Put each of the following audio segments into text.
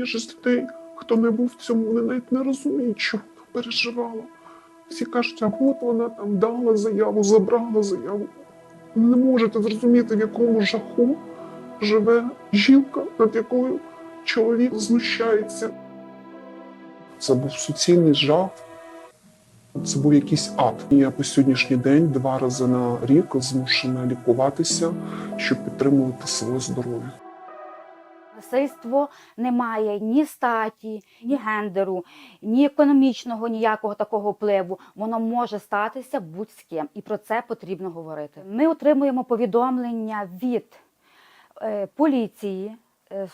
Більшість людей, хто не був в цьому, вони навіть не розуміють, що переживала. Всі кажуть, а от вона там дала заяву, забрала заяву. Не можете зрозуміти, в якому жаху живе жінка, над якою чоловік знущається. Це був суцільний жах. Це був якийсь ад. Я по сьогоднішній день два рази на рік змушена лікуватися, щоб підтримувати своє здоров'я. Насильство не має ні статі, ні гендеру, ні економічного ніякого такого впливу. Воно може статися будь з ким, і про це потрібно говорити. Ми отримуємо повідомлення від е, поліції,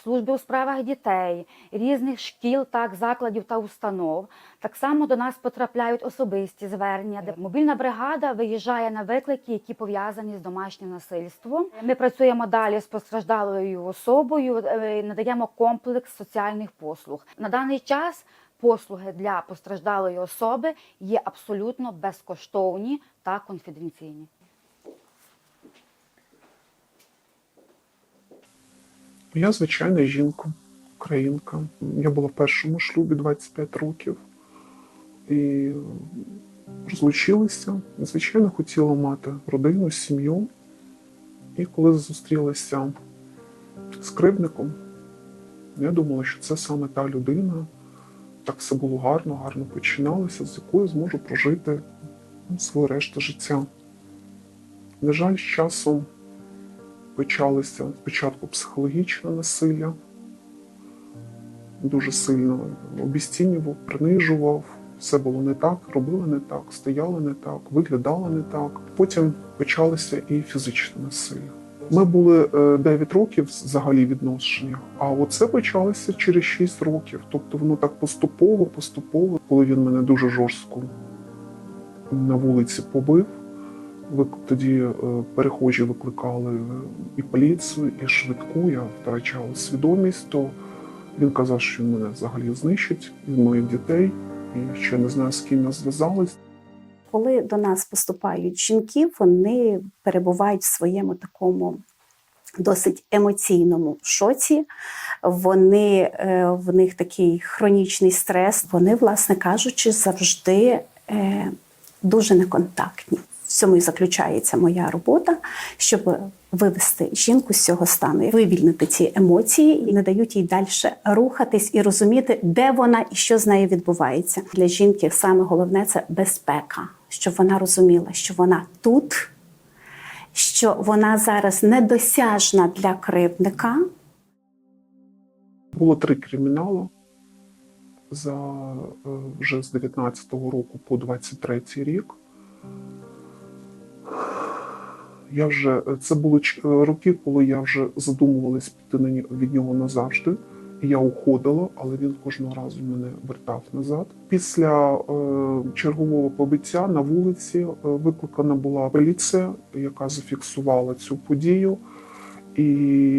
служби у справах дітей, різних шкіл, так, закладів та установ. Так само до нас потрапляють особисті звернення, де мобільна бригада виїжджає на виклики, які пов'язані з домашнім насильством. Ми працюємо далі з постраждалою особою, е, надаємо комплекс соціальних послуг. На даний час послуги для постраждалої особи є абсолютно безкоштовні та конфіденційні. Я звичайна жінка, українка. Я була в першому шлюбі 25 років і розлучилася. Звичайно, хотіла мати родину, сім'ю. І коли зустрілася з кривдником, я думала, що це саме та людина. Так все було гарно, гарно починалося, з якою зможу прожити свою решту життя. На жаль, з часом почалося спочатку психологічне насилля, дуже сильно обіцінював, принижував. Все було не так, робили не так, стояли не так, виглядали не так. Потім почалося і фізичне насилля. Ми були е, 9 років взагалі відношення, а оце почалося через 6 років. Тобто воно так поступово, поступово, коли він мене дуже жорстко на вулиці побив. Тоді е, перехожі викликали і поліцію, і швидку. Я втрачала свідомість. То він казав, що він мене взагалі знищить і моїх дітей, і ще не знаю, з ким я зв'язалась. Коли до нас поступають жінки, вони перебувають в своєму такому досить емоційному шоці. Вони е, в них такий хронічний стрес. Вони, власне кажучи, завжди е, дуже неконтактні. Цьому і заключається моя робота, щоб вивести жінку з цього стану, вивільнити ці емоції і не дають їй далі рухатись і розуміти, де вона і що з нею відбувається. Для жінки саме головне це безпека, щоб вона розуміла, що вона тут, що вона зараз недосяжна для кривдника, Було три кримінали за е, вже з 19-го року по 23-й рік. Я вже це були е, роки, коли я вже задумувалась піти від нього назавжди. Я уходила, але він кожного разу мене вертав назад. Після е, чергового побиття на вулиці е, викликана була поліція, яка зафіксувала цю подію. І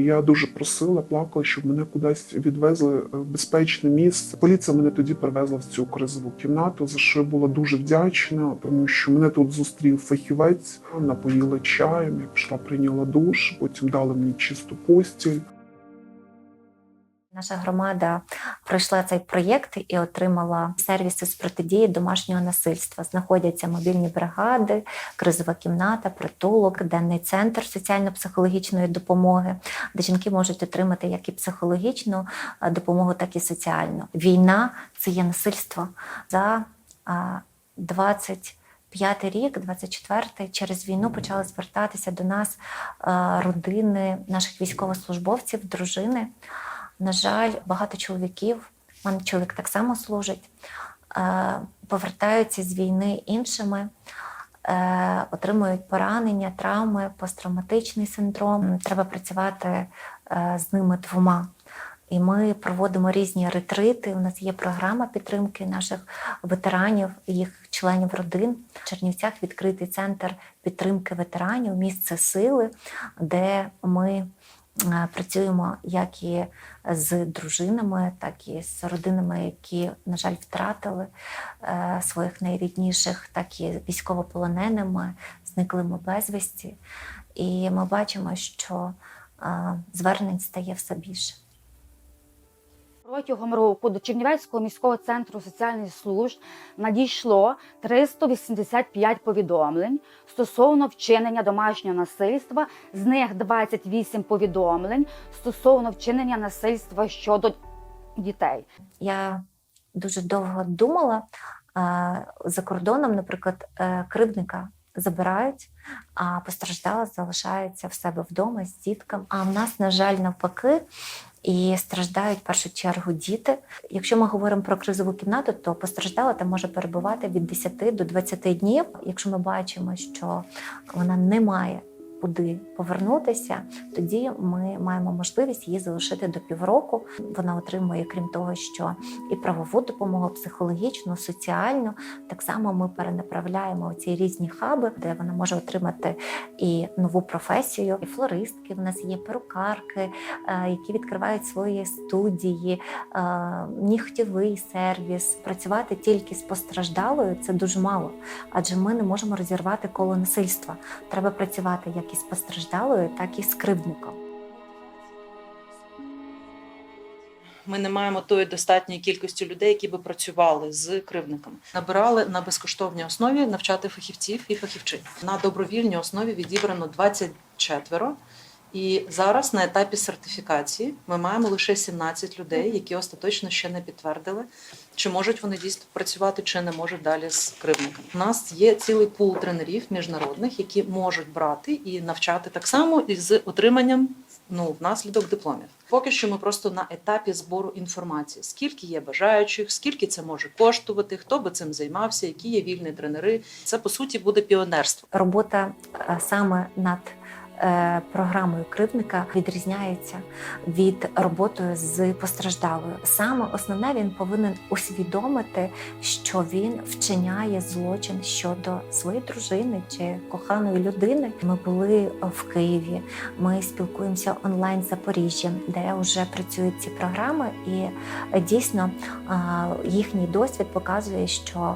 я дуже просила, плакала, щоб мене кудись відвезли в безпечне місце. Поліція мене тоді привезла в цю кризову кімнату, за що я була дуже вдячна, тому що мене тут зустрів фахівець, напоїла чаєм, я пішла, прийняла душ, потім дали мені чисту постіль. Наша громада пройшла цей проєкт і отримала сервіси з протидії домашнього насильства. Знаходяться мобільні бригади, кризова кімната, притулок, денний центр соціально-психологічної допомоги, де жінки можуть отримати як і психологічну допомогу, так і соціальну. Війна це є насильство за а, 25 рік, 24-й, через війну почали звертатися до нас родини наших військовослужбовців, дружини. На жаль, багато чоловіків, мене чоловік так само служить, е, повертаються з війни іншими, е, отримують поранення, травми, посттравматичний синдром. Треба працювати е, з ними двома. І ми проводимо різні ретрити. У нас є програма підтримки наших ветеранів, їх членів родин. В Чернівцях відкритий центр підтримки ветеранів, місце сили, де ми працюємо як і з дружинами, так і з родинами, які, на жаль, втратили е, своїх найрідніших, так і військовополоненими, зниклими безвісті. І ми бачимо, що е, звернень стає все більше. Протягом року до Чернівецького міського центру соціальних служб надійшло 385 повідомлень стосовно вчинення домашнього насильства. З них 28 повідомлень стосовно вчинення насильства щодо дітей. Я дуже довго думала. За кордоном, наприклад, е, кривдника забирають, а постраждала залишається в себе вдома з дітками. А в нас, на жаль, навпаки. І страждають в першу чергу діти. Якщо ми говоримо про кризову кімнату, то постраждала там може перебувати від 10 до 20 днів. Якщо ми бачимо, що вона не має куди повернутися, тоді ми маємо можливість її залишити до півроку. Вона отримує, крім того, що і правову допомогу, психологічну, соціальну. Так само ми перенаправляємо ці різні хаби, де вона може отримати і нову професію. І флористки в нас є перукарки, е, які відкривають свої студії, е, нігтєвий сервіс. Працювати тільки з постраждалою це дуже мало, адже ми не можемо розірвати коло насильства. Треба працювати як із постраждалою, так і з кривдником. Ми не маємо тої достатньої кількості людей, які би працювали з кривдниками. Набирали на безкоштовній основі навчати фахівців і фахівчин. На добровільній основі відібрано 24. І зараз на етапі сертифікації ми маємо лише 17 людей, які остаточно ще не підтвердили, чи можуть вони дійсно працювати, чи не можуть далі з кривдниками. У нас є цілий пул тренерів міжнародних, які можуть брати і навчати так само і з отриманням ну, внаслідок дипломів. Поки що ми просто на етапі збору інформації, скільки є бажаючих, скільки це може коштувати, хто би цим займався, які є вільні тренери. Це по суті буде піонерство. робота е, саме над програмою кривдника відрізняється від роботи з постраждалою. Саме основне він повинен усвідомити, що він вчиняє злочин щодо своєї дружини чи коханої людини. Ми були в Києві. Ми спілкуємося онлайн з Запоріжжям, де вже працюють ці програми, і е, дійсно їхній досвід показує, що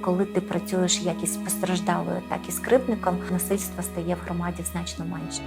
коли ти працюєш як із постраждалою, так і з кривдником, насильства стає в громаді значно менше.